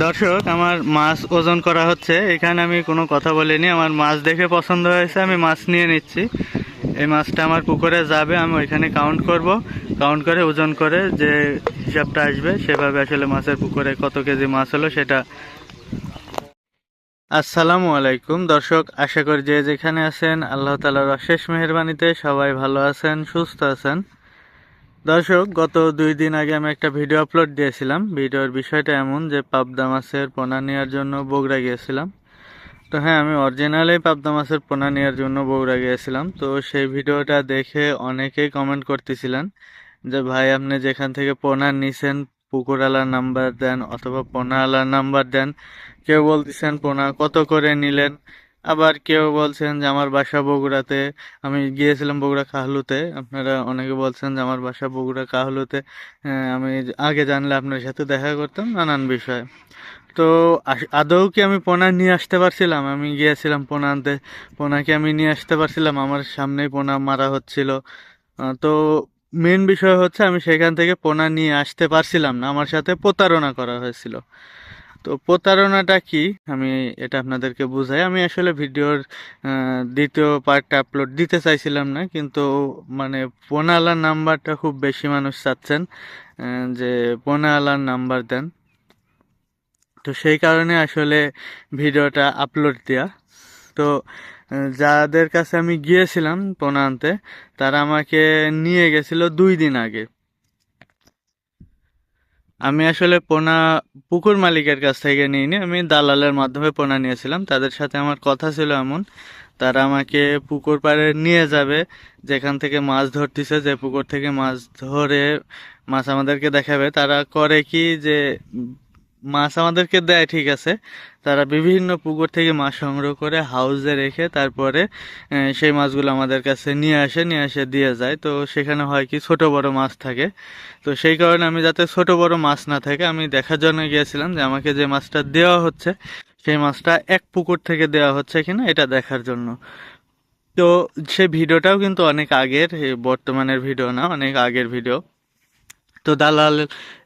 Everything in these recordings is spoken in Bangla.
দর্শক, আমার মাছ ওজন করা হচ্ছে। এখানে আমি কোনো কথা বলিনি। আমার মাছ দেখে পছন্দ হয়েছে, আমি মাছ নিয়ে নিচ্ছি। এই মাছটা আমার পুকুরে যাবে, আমি ওইখানে কাউন্ট করব। কাউন্ট করে ওজন করে যে হিসাবটা আসবে, সেভাবে আসলে মাছের পুকুরে কত কেজি মাছ হলো সেটা। আসসালামু আলাইকুম। দর্শক, আশা করি যে যেখানে আছেন, আল্লাহ তালার অশেষ মেহরবানিতে সবাই ভালো আছেন, সুস্থ আছেন। দর্শক, গত দুই দিন আগে আমি একটা ভিডিও আপলোড দিয়েছিলাম। ভিডিওর বিষয়টা এমন যে, পাবদা মাছের পোনা নেওয়ার জন্য বগুড়া গিয়েছিলাম। তো হ্যাঁ আমি অরিজিনালি পাবদা মাছের পোনা নেওয়ার জন্য বগুড়া গিয়েছিলাম। তো সেই ভিডিওটা দেখে অনেকেই কমেন্ট করতেছিলেন যে, ভাই, আপনি যেখান থেকে পোনা নিছেন পুকুরওয়ালার নাম্বার দেন অথবা পোনাওয়ালার নাম্বার দেন, কেউ বলতেছেন পোনা কত করে নিলেন? আবার কেউ বলছেন যে আমার বাসা বগুড়াতে, আমি গিয়েছিলাম বগুড়া কাহলুতে। আপনারা অনেকে বলছেন যে আমার বাসা বগুড়া কাহলুতে। আমি আগে জানলে আপনার সাথে দেখা করতাম নানান বিষয়। তো আদৌ কি আমি পোনা নিয়ে আসতে পারছিলাম? আমি গিয়েছিলাম পোনা আনতে পোনাকে আমি নিয়ে আসতে পারছিলাম। আমার সামনেই পোনা মারা হচ্ছিল। তো মেন বিষয় হচ্ছে আমি সেখান থেকে পোনা নিয়ে আসতে পারছিলাম না। আমার সাথে প্রতারণা করা হয়েছিল। তো প্রতারণাটা কি? আমি এটা আপনাদেরকে বুঝাই। আমি আসলে ভিডিওর দ্বিতীয় পার্টটা আপলোড দিতে চাইছিলাম না, কিন্তু মানে পোনালার নাম্বারটা খুব বেশি মানুষ চাচ্ছেন যে পোনালার নাম্বার দেন। তো সেই কারণে আসলে ভিডিওটা আপলোড দেওয়া তো যাদের কাছে আমি গিয়েছিলাম পোনা আনতে, তারা আমাকে নিয়ে গেছিল দুই দিন আগে। আমি আসলে পোনা পুকুর মালিকের কাছ থেকে নিইনি, আমি দালালের মাধ্যমে পোনা নিয়েছিলাম। তাদের সাথে আমার কথা ছিল এমন, তারা আমাকে পুকুর পাড়ে নিয়ে যাবে, যেখান থেকে মাছ ধরতেছে, যে পুকুর থেকে মাছ ধরে মাছ আমাদেরকে দেখাবে। তারা করে কি যে মাছ আমাদেরকে দেয়, ঠিক আছে। তারা বিভিন্ন পুকুর থেকে মাছ সংগ্রহ করে হাউসে রেখে তারপরে সেই মাছগুলো আমাদের কাছে নিয়ে আসে, নিয়ে এসে দিয়ে যায়। তো সেখানে হয় কি, ছোট বড় মাছ থাকে। তো সেই কারণে আমি যাতে ছোট বড় মাছ না থাকে, আমি দেখার জন্য গিয়েছিলাম যে আমাকে যে মাছটা দেওয়া হচ্ছে, সেই মাছটা এক পুকুর থেকে দেওয়া হচ্ছে কিনা, এটা দেখার জন্য। তো সে ভিডিওটাও কিন্তু অনেক আগের বর্তমানের ভিডিও না, অনেক আগের ভিডিও। তো দালাল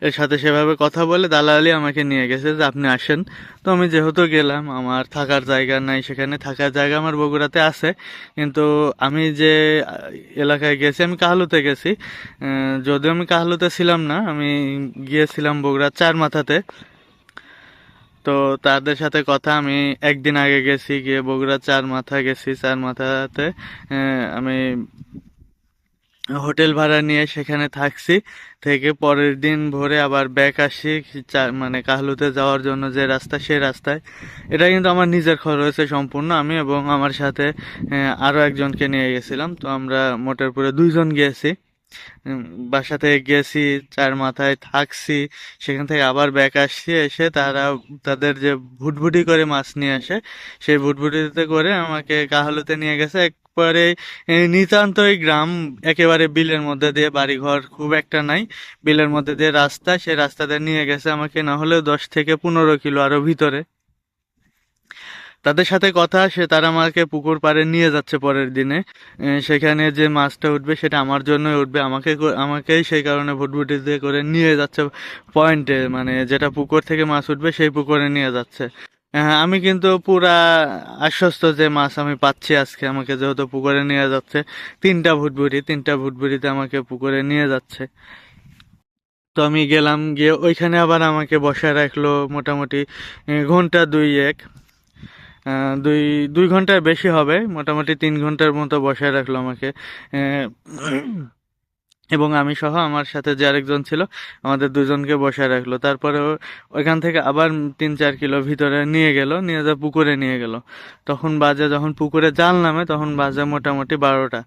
এর সাথে সেভাবে কথা বলে দালালি আমাকে নিয়ে গেছে যে আপনি আসেন। তো আমি যেহেতু গেলাম, আমার থাকার জায়গা নাই, সেখানে থাকার জায়গা আমার বগুড়াতে আছে। কিন্তু আমি যে এলাকায় গেছি, আমি কাহলুতে গেছি। যদিও আমি কাহলুতে ছিলাম না, আমি গিয়েছিলাম বগুড়ার চার মাথাতে। তো তাদের সাথে কথা, আমি একদিন আগে গেছি, গিয়ে বগুড়া চার মাথা গেছি। চার মাথাতে আমি হোটেল ভাড়া নিয়ে সেখানে থাকছি। থেকে পরের দিন ভোরে আবার ব্যাক আসি মানে কাহলুতে যাওয়ার জন্য যে রাস্তা সেই রাস্তায়। এটা কিন্তু আমার নিজের খরচে সম্পূর্ণ আমি এবং আমার সাথে আরও একজনকে নিয়ে গেছিলাম। তো আমরা মোটরপুরে দুইজন গিয়েছি। বাসা থেকে গেছি, চার মাথায় থাকছি। সেখান থেকে আবার ব্যাক আসছি, এসে তারা, তাদের যে ভুটভুটি করে মাছ নিয়ে আসে, সেই ভুটভুটিতে করে আমাকে কাহালুতে নিয়ে গেছে। একবারে নিতান্তই গ্রাম, একেবারে বিলের মধ্যে দিয়ে বাড়িঘর খুব একটা নাই। বিলের মধ্যে দিয়ে রাস্তা সেই রাস্তাতে নিয়ে গেছে আমাকে না হলেও দশ থেকে পনেরো কিলো আরও ভিতরে। তাদের সাথে কথা, সে তারা আমাকে পুকুর পাড়ে নিয়ে যাচ্ছে পরের দিনে। সেখানে যে মাছটা উঠবে, সেটা আমার জন্যই উঠবে। আমাকে আমাকেই সেই কারণে ভুটভুটি দিয়ে করে নিয়ে যাচ্ছে পয়েন্টে মানে যেটা পুকুর থেকে মাছ উঠবে, সেই পুকুরে নিয়ে যাচ্ছে। হ্যাঁ আমি কিন্তু পুরা আশ্বস্ত যে মাছ আমি পাচ্ছি আজকে। আমাকে যেহেতু পুকুরে নিয়ে যাচ্ছে, তিনটা ভুটভুটি তিনটা ভুটভুটিতে আমাকে পুকুরে নিয়ে যাচ্ছে। তো আমি গেলাম, গিয়ে ওইখানে আবার আমাকে বসায় রাখল মোটামুটি ঘণ্টা দুই এক দুই দুই ঘণ্টার বেশি হবে, মোটামুটি তিন ঘণ্টার মতো বসায় রাখল আমাকে। এবং আমি সহ আমার সাথে যে আরেকজন ছিল, আমাদের দুজনকে বসায় রাখল। তারপরে ওইখান থেকে আবার তিন চার কিলো ভিতরে নিয়ে গেল, নিয়ে যা পুকুরে নিয়ে গেল। তখন বাজে যখন পুকুরে জাল নামে, তখন বাজে মোটামুটি বারোটা।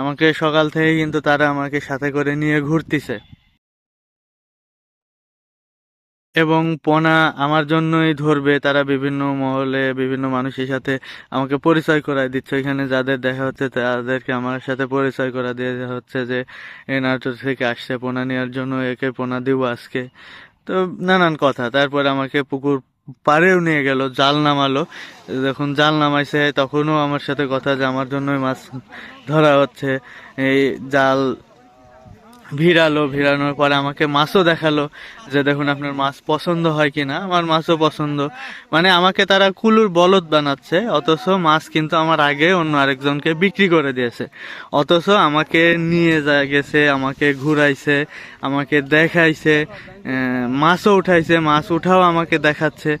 আমাকে সকাল থেকে কিন্তু তারা আমাকে সাথে করে নিয়ে ঘুরতিছে। এবং পোনা আমার জন্যই ধরবে। তারা বিভিন্ন মহলে বিভিন্ন মানুষের সাথে আমাকে পরিচয় করায় দিচ্ছে। এখানে যাদের দেখা হচ্ছে, তাদেরকে আমার সাথে পরিচয় করা দিয়ে হচ্ছে যে এ নাটোর থেকে আসছে পোনা নেওয়ার জন্য, একে পোনা দিব আজকে। তো নানান কথা। তারপর আমাকে পুকুর পাড়েও নিয়ে গেল, জাল নামালো। যখন জাল নামাইছে, তখনও আমার সাথে কথা যে, আমার জন্যই মাছ ধরা হচ্ছে। এই জাল ভিড়ালো, ভিড়ানোর পরে আমাকে মাছও দেখাল যে দেখুন আপনার মাছ পছন্দ হয় কি না আমার মাছও পছন্দ। মানে আমাকে তারা কুলুর বলদ বানাচ্ছে, অথচ মাছ কিন্তু আমার আগে অন্য আরেকজনকে বিক্রি করে দিয়েছে। অথচ আমাকে নিয়ে যা গেছে, আমাকে ঘুরাইছে, আমাকে দেখাইছে মাছও উঠাইছে, মাছ উঠাও আমাকে দেখাচ্ছে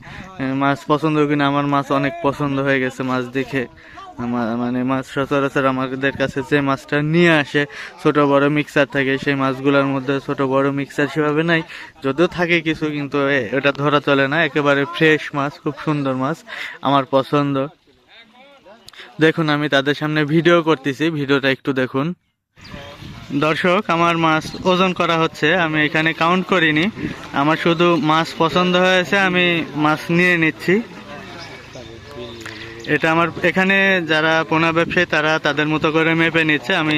মাছ পছন্দ কিনা, আমার মাছ অনেক পছন্দ হয়ে গেছে মাছ দেখে। আমা- মানে মাছ সচরাচর আমাদের কাছে যে মাছটা নিয়ে আসে, ছোট বড় মিক্সার থাকে, সেই মাছগুলোর মধ্যে ছোট বড় মিক্সার সেভাবে নাই। যদিও থাকে কিছু, কিন্তু এটা ধরা চলে না। একেবারে ফ্রেশ মাছ, খুব সুন্দর মাছ, আমার পছন্দ। দেখুন, আমি তাদের সামনে ভিডিও করতেছি। ভিডিওটা একটু দেখুন। দর্শক, আমার মাছ ওজন করা হচ্ছে। আমি এখানে কাউন্ট করিনি। আমার শুধু মাছ পছন্দ হয়েছে, আমি মাছ নিয়ে নিচ্ছি। এটা আমার, এখানে যারা পোনা ব্যবসায়ী, তারা তাদের মতো করে মেপে নিচ্ছে। আমি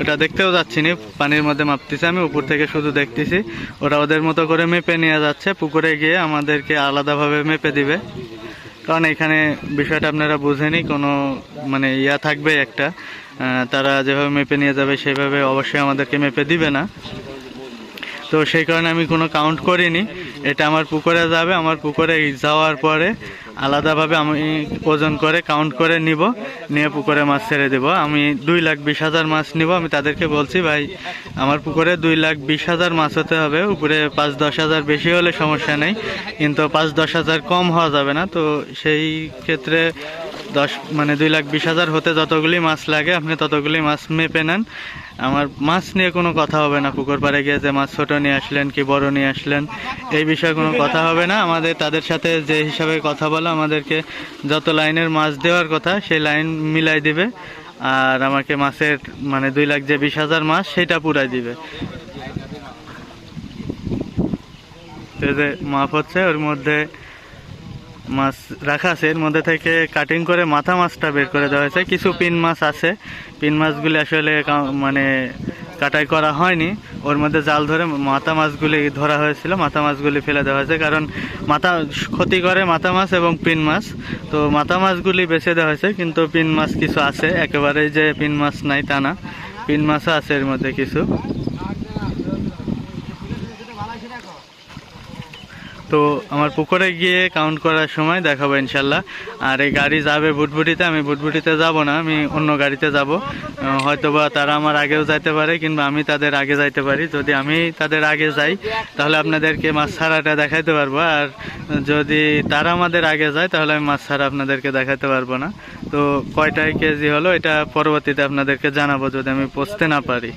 ওটা দেখতেও যাচ্ছি না, পানির মধ্যে মাপতেছি আমি, উপর থেকে শুধু দেখতেছি। ওরা ওদের মতো করে মেপে নিয়ে যাচ্ছে, পুকুরে গিয়ে আমাদেরকে আলাদাভাবে মেপে দিবে। কারণ এখানে বিষয়টা আপনারা বুঝেনি কোনো মানে ইয়া থাকবে একটা। তারা যেভাবে মেপে নিয়ে যাবে, সেভাবে অবশ্যই আমাদেরকে মেপে দিবে না। তো সেই কারণে আমি কোনো কাউন্ট করিনি। এটা আমার পুকুরে যাবে, আমার পুকুরে যাওয়ার পরে আলাদাভাবে আমি ওজন করে কাউন্ট করে নিব। নিয়ে পুকুরে মাছ ছেড়ে দেব। আমি দুই লাখ বিশ হাজার মাছ নিব। আমি তাদেরকে বলছি, ভাই, আমার পুকুরে দুই লাখ বিশ হাজার মাছ হতে হবে। উপরে পাঁচ দশ হাজার বেশি হলে সমস্যা নেই। কিন্তু পাঁচ দশ হাজার কম হওয়া যাবে না। তো সেই ক্ষেত্রে দশ মানে দুই লাখ বিশ হাজার হতে যতগুলি মাছ লাগে, আপনি ততগুলি মাছ মেপে নেন। আমার মাছ নিয়ে কোনো কথা হবে না, পুকুর পাড়ে গিয়ে যে মাছ ছোটো নিয়ে আসলেন কি বড় নিয়ে আসলেন, এই বিষয়ে কোনো কথা হবে না। আমাদের, তাদের সাথে যে হিসাবে কথা বলা, আমাদেরকে যত লাইনের মাছ দেওয়ার কথা, সেই লাইন মিলাই দিবে। আর আমাকে মাছের মানে দুই লাখ যে বিশ হাজার মাছ, সেটা পুরাই দিবে। যে মাপ হচ্ছে, ওর মধ্যে মাছ রাখা আছে। এর মধ্যে থেকে কাটিং করে মাথা মাছটা বের করে দেওয়া হয়েছে। কিছু পিন মাছ আছে। পিন মাছগুলি আসলে মানে কাটাই করা হয়নি। ওর মধ্যে জাল ধরে মাথা মাছগুলি ধরা হয়েছিল। মাথা মাছগুলি ফেলে দেওয়া হয়েছে। কারণ মাথা ক্ষতি করে মাথা মাছ এবং পিন মাছ। তো মাথা মাছগুলি বেছে দেওয়া হয়েছে। কিন্তু পিন মাছ কিছু আছে। একেবারে যে পিন মাছ নাই তা না। পিন মাছও আছে এর মধ্যে কিছু। তো আমার পুকুরে গিয়ে কাউন্ট করার সময় দেখাবো ইনশাল্লাহ। আর এই গাড়ি যাবে বুটবুটিতে, আমি বুটবুটিতে যাব না, আমি অন্য গাড়িতে যাব। হয়তো বা তারা আমার আগেও যাইতে পারে, কিংবা আমি তাদের আগে যাইতে পারি। যদি আমি তাদের আগে যাই, তাহলে আপনাদেরকে মাছ ছাড়াটা দেখাইতে পারব। আর যদি তারা আমাদের আগে যায়, তাহলে আমি মাছ ছাড়া আপনাদেরকে দেখাতে পারব না। তো কয়টায় কেজি হলো, এটা পরবর্তীতে আপনাদেরকে জানাব, যদি আমি পৌঁছতে না পারি।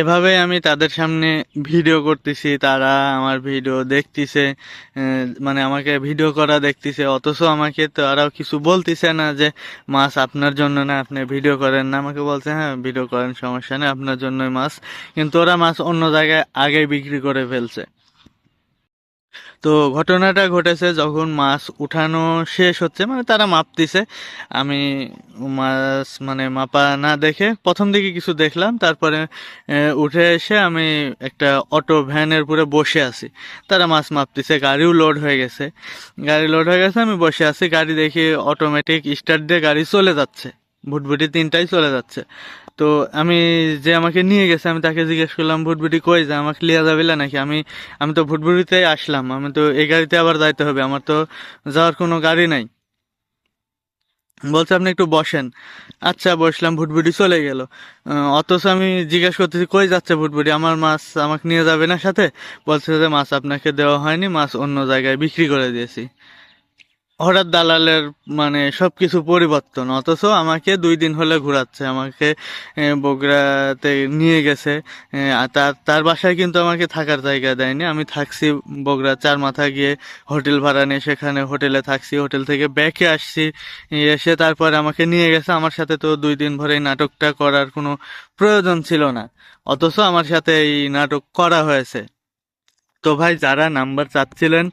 এভাবে আমি তাদের সামনে ভিডিও করতেছি, তারা আমার ভিডিও দেখতেছে মানে আমাকে ভিডিও করা দেখতেছে, অথচ আমাকে তো আরও কিছু বলতেছে না যে, মাছ আপনার জন্য না, আপনি ভিডিও করেন না। আমাকে বলছে হ্যাঁ ভিডিও করেন, সমস্যা নেই, আপনার জন্যই মাছ। কিন্তু ওরা মাছ অন্য জায়গায় আগে বিক্রি করে ফেলছে। তো ঘটনাটা ঘটেছে যখন মাছ উঠানো শেষ হচ্ছে মানে তারা মাপতিছে আমি মাছ মানে মাপা না দেখে প্রথম দিকে কিছু দেখলাম, তারপরে উঠে এসে আমি একটা অটো ভ্যানের উপরে বসে আছি। তারা মাছ মাপতিছে গাড়িও লোড হয়ে গেছে। গাড়ি লোড হয়ে গেছে, আমি বসে আছি। গাড়ি দেখি অটোমেটিক স্টার্ট দিয়ে গাড়ি চলে যাচ্ছে। ভুটভুটি তিনটাই চলে যাচ্ছে। তো আমি যে আমাকে নিয়ে গেছে, আমি তাকে জিজ্ঞেস করলাম, ভুটভুটি কই যে আমাকে লিয়া যাবে না নাকি? আমি আমি তো ভুটভুটিতে আসলাম। আমি তো এই গাড়িতে আবার যাইতে হবে, আমার তো যাওয়ার কোনো গাড়ি নাই। বলছে, আপনি একটু বসেন। আচ্ছা বসলাম, ভুটভুটি চলে গেল। অথচ আমি জিজ্ঞেস করতেছি, কই যাচ্ছে ভুটভুটি? আমার মাছ আমাকে নিয়ে যাবে না সাথে? বলছে যে, মাছ আপনাকে দেওয়া হয়নি, মাছ অন্য জায়গায় বিক্রি করে দিয়েছি। হঠাৎ দালালের মানে সব কিছু পরিবর্তন, অথচ আমাকে দুই দিন হলে ঘোরাচ্ছে, আমাকে বগুড়াতে নিয়ে গেছে তার তার বাসায় কিন্তু আমাকে থাকার জায়গা দেয়নি। আমি থাকছি বগুড়া চার মাথা গিয়ে হোটেল ভাড়া নিয়ে সেখানে হোটেলে থাকছি, হোটেল থেকে ব্যাকে আসছি, এসে তারপরে আমাকে নিয়ে গেছে। আমার সাথে তো দুই দিন ভরে এই নাটকটা করার কোনো প্রয়োজন ছিল না, অথচ আমার সাথে এই নাটক করা হয়েছে। তো ভাই যারা নাম্বার চাচ্ছিলেন,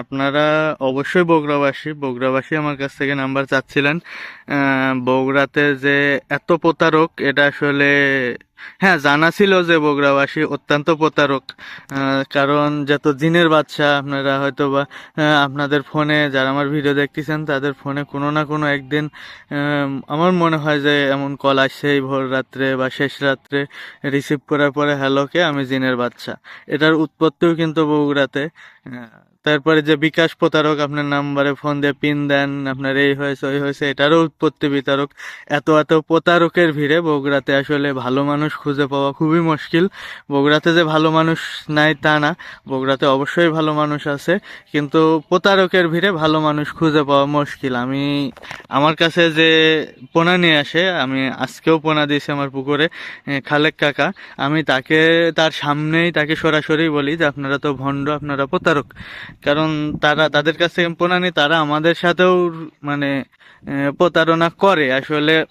আপনারা অবশ্যই বগুড়াবাসী বগুড়াবাসী আমার কাছ থেকে নাম্বার চাচ্ছিলেন। বগুড়াতে যে এত প্রতারক, এটা আসলে হ্যাঁ জানা ছিল যে বগুড়াবাসী অত্যন্ত প্রতারক কারণ যত জিনের বাচ্চা আপনারা হয়তো বা আপনাদের ফোনে যারা আমার ভিডিও দেখতেছেন, তাদের ফোনে কোনো না কোনো একদিন আমার মনে হয় যে এমন কল আসছে এই ভোর রাত্রে বা শেষ রাত্রে রিসিভ করার পরে হ্যালোকে আমি জিনের বাচ্চা। এটার উৎপত্তিও কিন্তু বগুড়াতে তারপরে যে বিকাশ প্রতারক, আপনার নাম্বারে ফোন দিয়ে পিন দেন, আপনার এই হয়েছে, ওই হয়েছে, এটারও উৎপত্তি বিতারক। এত এত প্রতারকের ভিড়ে বগুড়াতে আসলে ভালো মানুষ খুঁজে পাওয়া খুবই মুশকিল। বগুড়াতে যে ভালো মানুষ নাই তা না, বগুড়াতে অবশ্যই ভালো মানুষ আছে, কিন্তু প্রতারকের ভিড়ে ভালো মানুষ খুঁজে পাওয়া মুশকিল। আমি, আমার কাছে যে পোনা নিয়ে আসে, আমি আজকেও পোনা দিয়েছি আমার পুকুরে খালেক কাকা। আমি তাকে, তার সামনেই তাকে সরাসরি বলি যে, আপনারা তো ভণ্ড, আপনারা প্রতারক। কারণ তারা তাদের কাছ থেকে নিই তারা আমাদের সাথেও মানে প্রতারণা করে। আসলে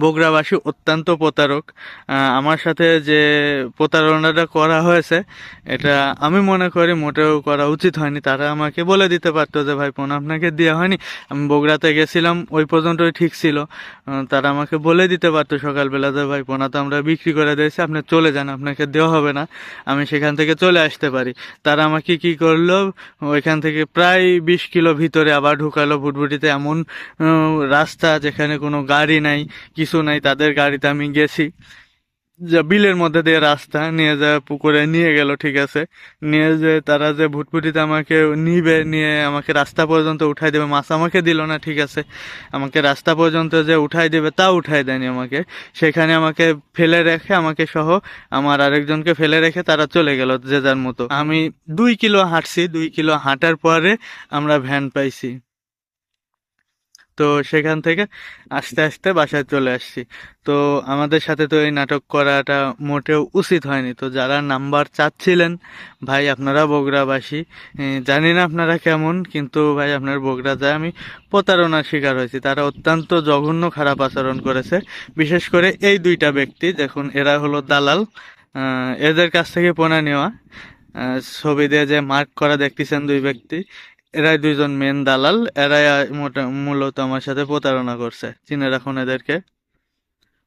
বগুড়াবাসী অত্যন্ত প্রতারক। আমার সাথে যে প্রতারণাটা করা হয়েছে, এটা আমি মনে করি মোটেও করা উচিত হয়নি। তারা আমাকে বলে দিতে পারতো যে, ভাই, ফোন আপনাকে দেওয়া হয়নি। আমি বগুড়াতে গেছিলাম, ওই পর্যন্তই ঠিক ছিল। তারা আমাকে বলে দিতে পারতো সকালবেলা যে, ভাই পোনা তো আমরা বিক্রি করে দিয়েছি, আপনি চলে যান, আপনাকে দেওয়া হবে না। আমি সেখান থেকে চলে আসতে পারি। তারা আমাকে কি করল? ওইখান থেকে প্রায় বিশ কিলো ভিতরে আবার ঢুকালো। ভুটভুটিতে এমন রাস্তা যেখানে কোনো গাড়ি নাই কিছু নাই, তাদের গাড়িতে আমি গেছি। যা বিলের মধ্যে দিয়ে রাস্তা নিয়ে যা পুকুরে নিয়ে গেল, ঠিক আছে। নিয়ে যে তারা যে ভুটভুটিতে আমাকে নিবে, নিয়ে আমাকে রাস্তা পর্যন্ত উঠাই দেবে, মাছ আমাকে দিল না, ঠিক আছে। আমাকে রাস্তা পর্যন্ত যে উঠাই দেবে তা উঠাই দেয়নি আমাকে। সেখানে আমাকে ফেলে রেখে, আমাকে সহ আমার আরেকজনকে ফেলে রেখে তারা চলে গেল যে যার মতো। আমি দুই কিলো হাঁটছি, দুই কিলো হাঁটার পরে আমরা ভ্যান পাইছি। তো সেখান থেকে আস্তে আস্তে বাসায় চলে আসছি। তো আমাদের সাথে তো এই নাটক করাটা মোটেও উচিত হয়নি। তো যারা নাম্বার চাচ্ছিলেন ভাই আপনারা বগুড়াবাসী এ, জানি না আপনারা কেমন কিন্তু ভাই আপনার বগুড়া যায় আমি প্রতারণার শিকার হয়েছি। তারা অত্যন্ত জঘন্য খারাপ আচরণ করেছে। বিশেষ করে এই দুইটা ব্যক্তি দেখুন এরা হলো দালাল এদের কাছ থেকে পোনা নেওয়া ছবি দিয়ে যে মার্ক করা দেখতেছেন দুই ব্যক্তি এরাই দুইজন মেন দালাল, এরাই মূলত আমার সাথে প্রতারণা করছে। চিনে রাখুন এদেরকে।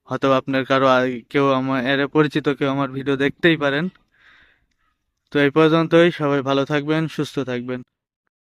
হয়তো আপনার কারও কেউ আমার এর পরিচিত কেউ আমার ভিডিও দেখতেই পারেন। তো এই পর্যন্তই। সবাই ভালো থাকবেন, সুস্থ থাকবেন।